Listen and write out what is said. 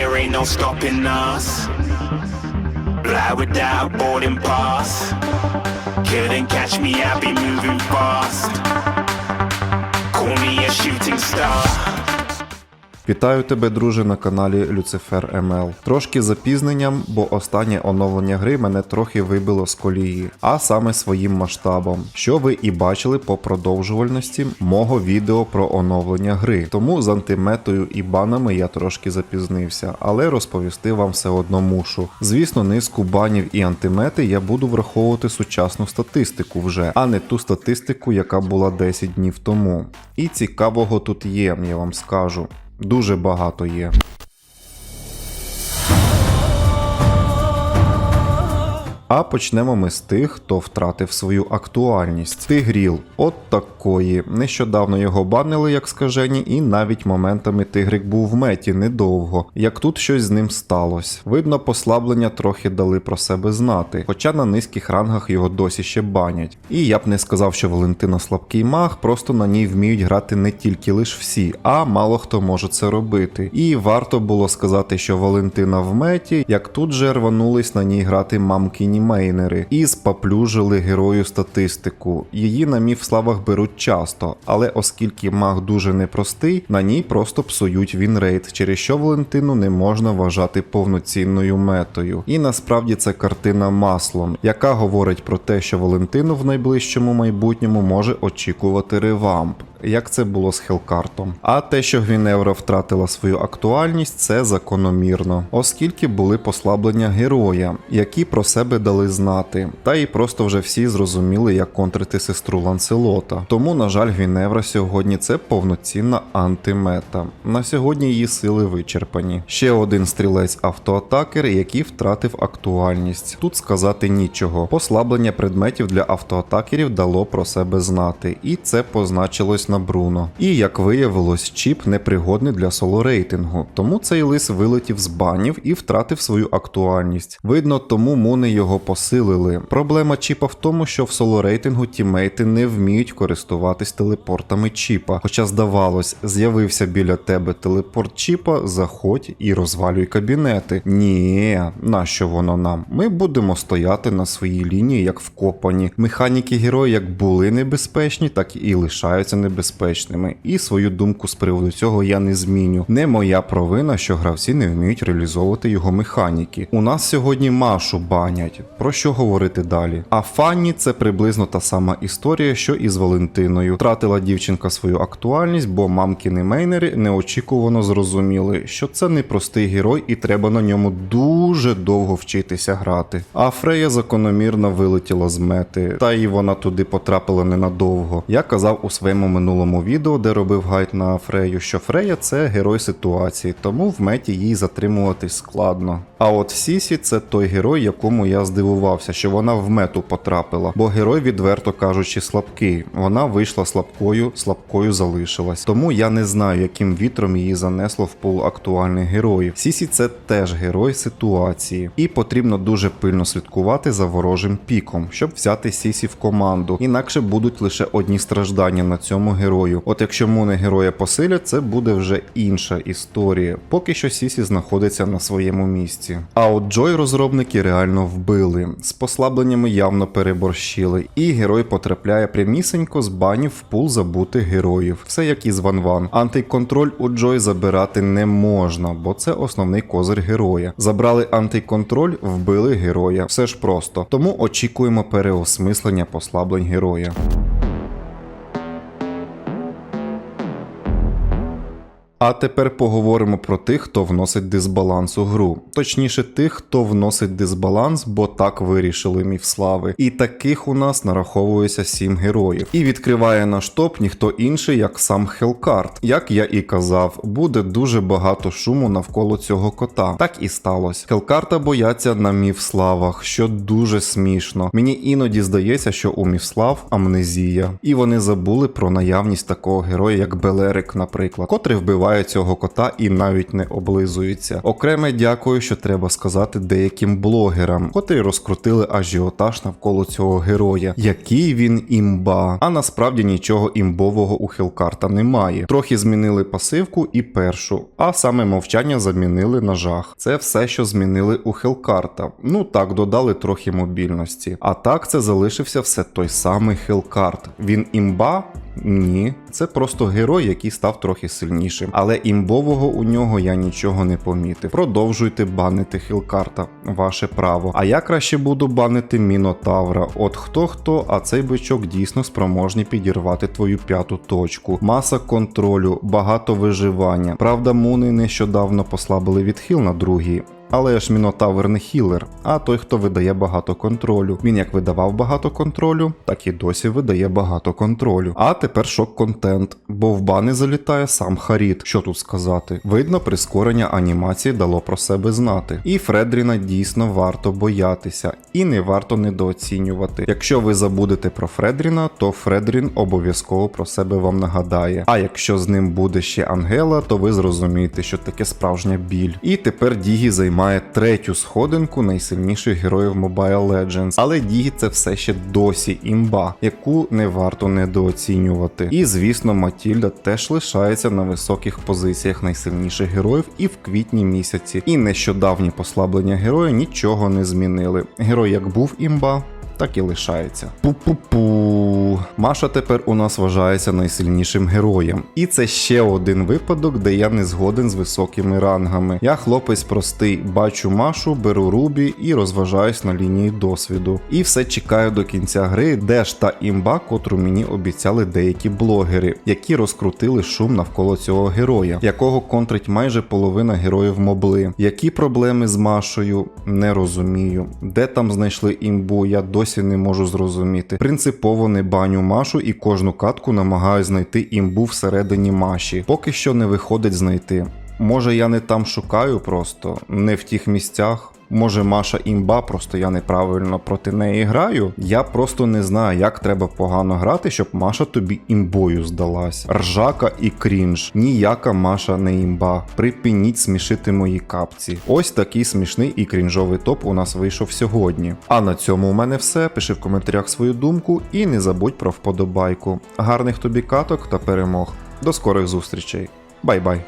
there ain't no stopping us. Fly without boarding pass. Couldn't catch me, I'll be moving fast. Call me a shooting star. Вітаю тебе, друже, на каналі Люцифер МЛ. Трошки запізненням, бо останнє оновлення гри мене трохи вибило з колії, а саме своїм масштабом, що ви і бачили по продовжувальності мого відео про оновлення гри. Тому з антиметою і банами я трошки запізнився, але розповісти вам все одно мушу. Звісно, низку банів і антимети я буду враховувати сучасну статистику вже, а не ту статистику, яка була 10 днів тому. І цікавого тут є, я вам скажу. Дуже багато є. А почнемо ми з тих, хто втратив свою актуальність. Тигріл, от такої. Нещодавно його банили, як скажені, і навіть моментами тигрик був в меті недовго. Як тут щось з ним сталося. Видно, послаблення трохи дали про себе знати, хоча на низьких рангах його досі ще банять. І я б не сказав, що Валентина слабкий маг, просто на ній вміють грати не тільки лиш всі, а мало хто може це робити. І варто було сказати, що Валентина в меті, як тут же рванулись на ній грати мамкіні мейнери і спаплюжили герою статистику. Її на міфславах беруть часто, але оскільки маг дуже непростий, на ній просто псують вінрейт, через що Валентину не можна вважати повноцінною метою. І насправді це картина маслом, яка говорить про те, що Валентину в найближчому майбутньому може очікувати ревамп як це було з Хелкартом. А те, що Гвіневра втратила свою актуальність, це закономірно, оскільки були послаблення героя, які про себе дали знати, та і просто вже всі зрозуміли, як контрити сестру Ланселота. Тому, на жаль, Гвіневра сьогодні це повноцінна антимета. На сьогодні її сили вичерпані. Ще один стрілець автоатакер, який втратив актуальність. Тут сказати нічого. Послаблення предметів для автоатакерів дало про себе знати, і це позначилось на Бруно. І як виявилось, чіп непригодний для соло рейтингу, тому цей лис вилетів з банів і втратив свою актуальність. Видно, тому муни його посилили. Проблема чіпа в тому, що в соло рейтингу тімейти не вміють користуватись телепортами чіпа. Хоча здавалось, з'явився біля тебе телепорт чіпа, заходь і розвалюй кабінети. Ні, нащо воно нам? Ми будемо стояти на своїй лінії, як вкопані. Механіки герої як були небезпечні, так і лишаються небезпечними. І свою думку з приводу цього я не зміню. Не моя провина, що гравці не вміють реалізовувати його механіки. У нас сьогодні Машу банять. Про що говорити далі? А Фанні це приблизно та сама історія, що і з Валентиною. Втратила дівчинка свою актуальність, бо мамкіни мейнери неочікувано зрозуміли, що це не простий герой, і треба на ньому дуже довго вчитися грати. А Фрея закономірно вилетіла з мети, та і вона туди потрапила ненадовго. Я казав у своєму минулому відео, де робив гайд на Фрею, що Фрея це герой ситуації, тому в меті їй затримуватись складно. А от Сісі це той герой, якому я здивувався, що вона в мету потрапила, бо герой, відверто кажучи, слабкий. Вона вийшла слабкою, слабкою залишилась. Тому я не знаю, яким вітром її занесло в пул актуальних героїв. Сісі це теж герой ситуації, і потрібно дуже пильно слідкувати за ворожим піком, щоб взяти Сісі в команду. Інакше будуть лише одні страждання на цьому герою. От якщо муни героя посилять, це буде вже інша історія. Поки що Сісі знаходиться на своєму місці. А от Джой розробники реально вбили. З послабленнями явно переборщили, і герой потрапляє прямісенько з банів в пул забутих героїв. Все як і з Ван Ван. Антиконтроль у Джой забирати не можна, бо це основний козир героя. Забрали антиконтроль, вбили героя. Все ж просто. Тому очікуємо переосмислення послаблень героя. А тепер поговоримо про тих, хто вносить дисбаланс у гру. Точніше, тих, хто вносить дисбаланс, бо так вирішили міфслави. І таких у нас нараховується 7 героїв. І відкриває наш топ ніхто інший, як сам Хелкарт. Як я і казав, буде дуже багато шуму навколо цього кота. Так і сталося. Хелкарта бояться на міфславах, що дуже смішно. Мені іноді здається, що у міфслав амнезія. І вони забули про наявність такого героя, як Белерик, наприклад, котрий вбиває обзиває цього кота і навіть не облизується. Окреме дякую, що треба сказати деяким блогерам, котрі розкрутили ажіотаж навколо цього героя. Який він імба. А насправді нічого імбового у Хелкарта немає. Трохи змінили пасивку і першу, а саме мовчання замінили на жах. Це все, що змінили у Хелкарта. Ну так, додали трохи мобільності. А так це залишився все той самий Хелкарт. Він імба? Ні, це просто герой, який став трохи сильнішим. Але імбового у нього я нічого не помітив. Продовжуйте банити Хілкарта, ваше право. А я краще буду банити Мінотавра. От хто хто, а цей бичок дійсно спроможний підірвати твою п'яту точку. Маса контролю, багато виживання. Правда, муни нещодавно послабили відхил на другій. Але ж Мінотавр не хілер, а той, хто видає багато контролю. Він як видавав багато контролю, так і досі видає багато контролю. А тепер шок контент, бо в бани залітає сам Харід. Що тут сказати? Видно, прискорення анімації дало про себе знати. І Фредріна дійсно варто боятися, і не варто недооцінювати. Якщо ви забудете про Фредріна, то Фредрін обов'язково про себе вам нагадає. А якщо з ним буде ще Ангела, то ви зрозумієте, що таке справжня біль. І тепер Дігі займає третю сходинку найсильніших героїв Mobile Legends. Але дії це все ще досі імба, яку не варто недооцінювати. І звісно, Матільда теж лишається на високих позиціях найсильніших героїв і в квітні місяці. І нещодавні послаблення героя нічого не змінили. Герой як був імба. Так і лишається. Пу-пу-пу. Маша тепер у нас вважається найсильнішим героєм. І це ще один випадок, де я не згоден з високими рангами. Я хлопець простий, бачу Машу, беру Рубі і розважаюсь на лінії досвіду. І все чекаю до кінця гри, де ж та імба, котру мені обіцяли деякі блогери, які розкрутили шум навколо цього героя, якого контрить майже половина героїв мобли. Які проблеми з Машою, не розумію. Де там знайшли імбу, я досі не можу зрозуміти. Принципово не баню Машу і кожну катку намагаюсь знайти імбу всередині Маші. Поки що не виходить знайти. Може я не там шукаю просто, не в тих місцях. Може Маша імба, просто я неправильно проти неї граю. Я просто не знаю, як треба погано грати, щоб Маша тобі імбою здалась. Ржака і крінж. Ніяка Маша не імба. Припиніть смішити мої капці. Ось такий смішний і крінжовий топ у нас вийшов сьогодні. А на цьому у мене все. Пиши в коментарях свою думку і не забудь про вподобайку. Гарних тобі каток та перемог. До скорих зустрічей. Бай-бай.